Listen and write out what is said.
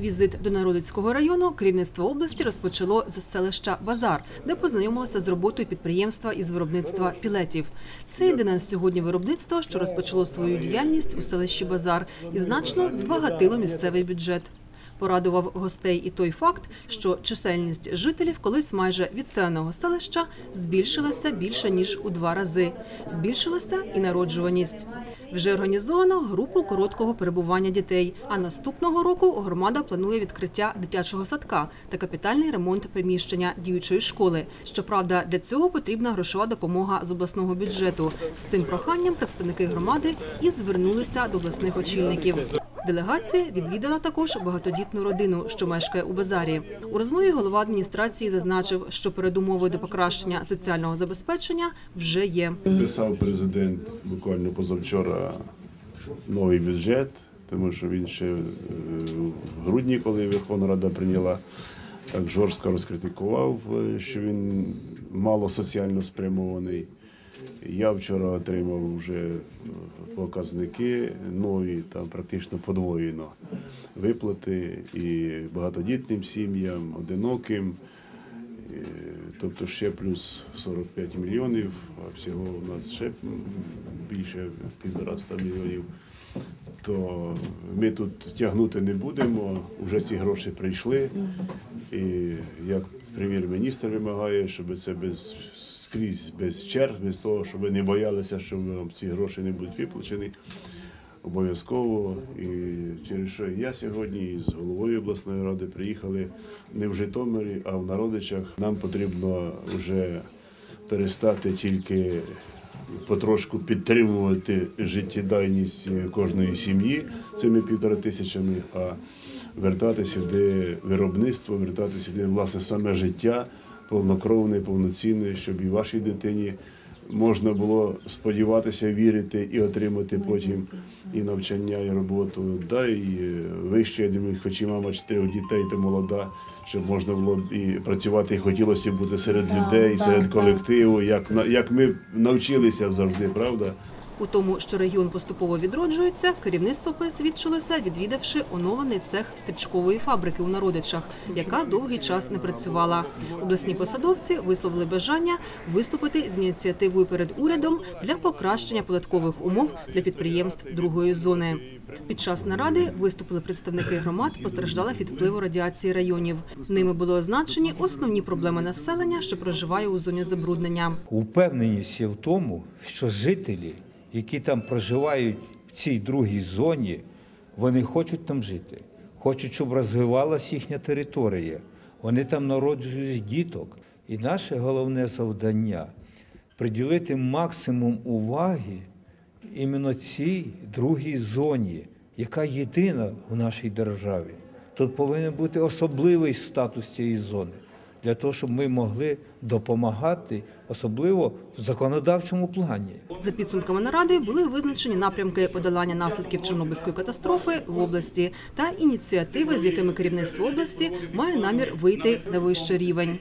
Візит до Народицького району керівництво області розпочало з селища Базар, де познайомилося з роботою підприємства із виробництва пілетів. Це єдине сьогодні виробництво, що розпочало свою діяльність у селищі Базар і значно збагатило місцевий бюджет. Порадував гостей і той факт, що чисельність жителів колись майже відселеного селища збільшилася більше ніж у два рази. Збільшилася і народжуваність. Вже організовано групу короткого перебування дітей. А наступного року громада планує відкриття дитячого садка та капітальний ремонт приміщення діючої школи. Щоправда, для цього потрібна грошова допомога з обласного бюджету. З цим проханням представники громади і звернулися до обласних очільників. Делегація відвідала також багатодітну родину, що мешкає у базарі. У розмові голова адміністрації зазначив, що передумовою до покращення соціального забезпечення вже є. Писав президент буквально позавчора новий бюджет, тому що він ще е, в грудні, коли Верховна Рада прийняла, так жорстко розкритикував, е, що він мало соціально спрямований. Я вчора отримав вже е, показники нові, там практично подвоєно виплати і багатодітним сім'ям, одиноким. Е, Тобто ще плюс 45 мільйонів, а всього у нас ще більше півтораста мільйонів. То ми тут тягнути не будемо, вже ці гроші прийшли. І як прем'єр-міністр вимагає, щоб це без скрізь без черг, без того, щоб ви не боялися, що вам ці гроші не будуть виплачені. Обов'язково і через що я сьогодні з головою обласної ради приїхали не в Житомирі, а в Народичах. Нам потрібно вже перестати тільки потрошку підтримувати життєдайність кожної сім'ї цими півтора тисячами, а вертати сюди виробництво, вертати сюди власне саме життя повнокровне, повноцінне, щоб і вашій дитині можна було сподіватися, вірити і отримати потім і навчання, і роботу. Да, і вище, я думаю, хоч і мама чотирьох дітей, то молода, щоб можна було і працювати, і хотілося бути серед людей, серед колективу, як, як ми навчилися завжди, правда? У тому, що регіон поступово відроджується, керівництво пересвідчилося, відвідавши оновлений цех стрічкової фабрики у Народичах, яка довгий час не працювала. Обласні посадовці висловили бажання виступити з ініціативою перед урядом для покращення податкових умов для підприємств другої зони. Під час наради виступили представники громад, постраждалих від впливу радіації районів. Ними були означені основні проблеми населення, що проживає у зоні забруднення. Упевненість є в тому, що жителі, які там проживають в цій другій зоні, вони хочуть там жити, хочуть, щоб розвивалася їхня територія. Вони там народжують діток. І наше головне завдання приділити максимум уваги іменно цій другій зоні, яка єдина в нашій державі. Тут повинен бути особливий статус цієї зони для того, щоб ми могли допомагати, особливо в законодавчому плані. За підсумками наради були визначені напрямки подолання наслідків Чорнобильської катастрофи в області та ініціативи, з якими керівництво області має намір вийти на вищий рівень.